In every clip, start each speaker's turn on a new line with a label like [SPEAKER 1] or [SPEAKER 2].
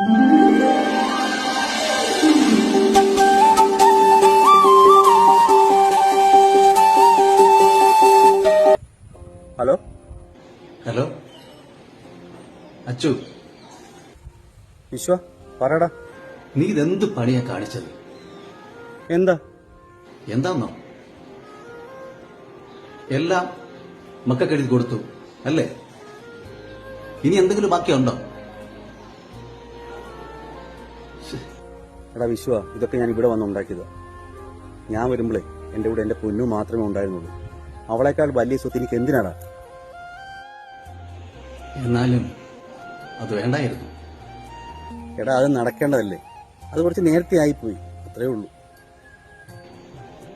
[SPEAKER 1] Hello?
[SPEAKER 2] Hello? Achu?
[SPEAKER 1] വിശ്വ പറയടാ.
[SPEAKER 2] നീ ഇതെന്ത് പണിയാ കാണിച്ചത്?
[SPEAKER 1] എന്താ?
[SPEAKER 2] എന്താന്നോ? എല്ലാം മക്കൾക്ക് എഴുതി കൊടുത്തു അല്ലേ? ഇനി എന്തെങ്കിലും ബാക്കിയുണ്ടോ?
[SPEAKER 1] എടാ വിശ്വ ഇതൊക്കെ ഞാൻ ഇവിടെ വന്ന് ഉണ്ടാക്കിയത്. ഞാൻ വരുമ്പോഴേ എന്റെ കൂടെ എന്റെ പൊന്നു മാത്രമേ ഉണ്ടായിരുന്നുള്ളൂ. അവളെക്കാൾ വലിയ സ്വത്ത് എനിക്ക് എന്തിനാടാ?
[SPEAKER 2] എന്നാലും അത് വേണ്ടായിരുന്നു.
[SPEAKER 1] എടാ അത് നടക്കേണ്ടതല്ലേ? അത് കുറച്ച് നേരത്തെ ആയിപ്പോയി. അത്രേ ഉള്ളൂ.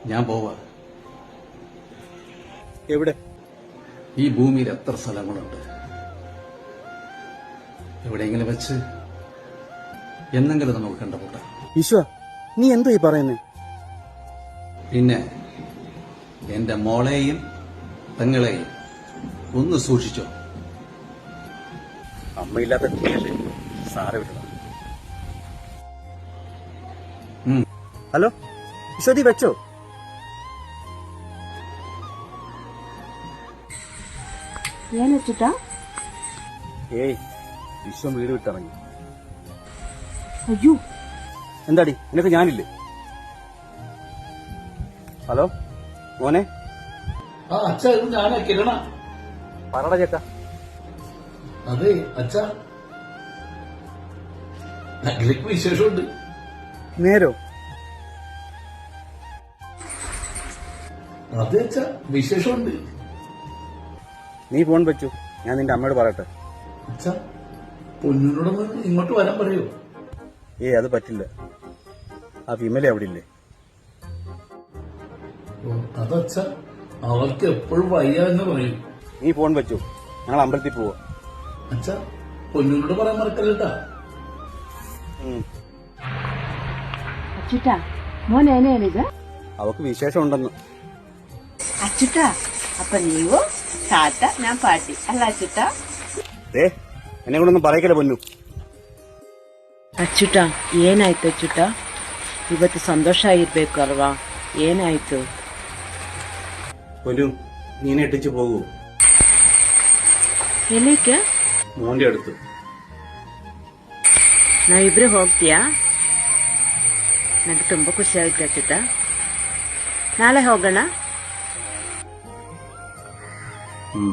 [SPEAKER 2] ഞാൻ പോവാ.
[SPEAKER 1] എവിടെ?
[SPEAKER 2] ഈ ഭൂമിയിൽ എത്ര സ്ഥലങ്ങളുണ്ട്? എവിടെയെങ്കിലും വെച്ച് എന്നെങ്കിലും നമുക്ക് കണ്ടുമുട്ടാം.
[SPEAKER 1] വിശ്വ നീ എന്തോ ഈ പറയുന്നേ
[SPEAKER 2] പിന്നെ എന്റെ മോളെയും പെങ്ങളെയും ഒന്ന് സൂക്ഷിച്ചോ
[SPEAKER 1] അമ്മയില്ലാത്ത കുട്ടിയല്ലേ സാറെ വിട്ടതാ
[SPEAKER 2] ഉം.
[SPEAKER 1] ഹലോ വിശ്വതി വെച്ചോ
[SPEAKER 3] ಏನ್ ಹಚ್ಚುತ್ತಾ
[SPEAKER 1] ഏയ് വിശ്വം വീട് വിട്ടിറങ്ങി
[SPEAKER 3] ಅಯ್ಯೋ
[SPEAKER 1] എന്താടി? നിനക്ക് ഞാനില്ലേ? ഹലോ? മോനെ?
[SPEAKER 4] അച്ഛ ഇത് ഞാനാ കിരണ.
[SPEAKER 1] പറടാ ചേട്ടാ.
[SPEAKER 4] അതെ അച്ഛ. അതിലേക്ക് വിശേഷമുണ്ട്.
[SPEAKER 1] നേരോ?
[SPEAKER 4] അതെ അച്ഛ വിശേഷമുണ്ട്.
[SPEAKER 1] നീ ഫോൺ വെച്ചു. ഞാൻ നിന്റെ അമ്മയോട് പറയട്ടെ.
[SPEAKER 4] അച്ഛ പൊന്നിനോടൊന്ന് ഇങ്ങോട്ട് വരാൻ പറയോ?
[SPEAKER 1] ഏ അത് പറ്റില്ല. ആ ഫീമെയിൽ എവിടെ ഇല്ലേ
[SPEAKER 4] അവർക്ക് എപ്പോഴും വയ്യ എന്ന് പറയും.
[SPEAKER 1] നീ ഫോൺ വെച്ചു. ഞങ്ങൾ അമ്പലത്തിൽ പോവാ.
[SPEAKER 4] അച്ഛ പൊന്നൂരോട് പറയാൻ മറക്കല്ലേട്ടാ.
[SPEAKER 1] അവക്ക് വിശേഷം ഉണ്ടെന്ന്.
[SPEAKER 3] അച്ചുട്ടാ അപ്പൊ നീവോ താത്ത ഞാൻ പാട്ടി. അല്ല അച്ചുട്ടാ
[SPEAKER 1] ഏ എന്നെ കൊണ്ടൊന്നും പറയക്കല്ലേ പൊന്നു?
[SPEAKER 3] അച്ചുട്ടാ ഏനായിട്ട് അച്ചുട്ടാ ಇವತ್ತು ಸಂತೋಷ ಆಗಿರ್ಬೇಕು ಅಲ್ವಾ ಏನಾಯ್ತು
[SPEAKER 1] പൊന്നു നീ എന്നെ ഇട്ടിച്ച് പോകൂ
[SPEAKER 3] ಎಲ್ಲಿಗೆ
[SPEAKER 1] മോന്റെ അടുത്ത്
[SPEAKER 3] ನಾವಿಬ್ರು ಹೋಗ್ತೀಯಾ ನನಗೆ ತುಂಬಾ ಖುಷಿ ಆಯ್ತು ಅಚ್ಚುಟ ನಾಳೆ ಹೋಗೋಣ
[SPEAKER 1] ഉം.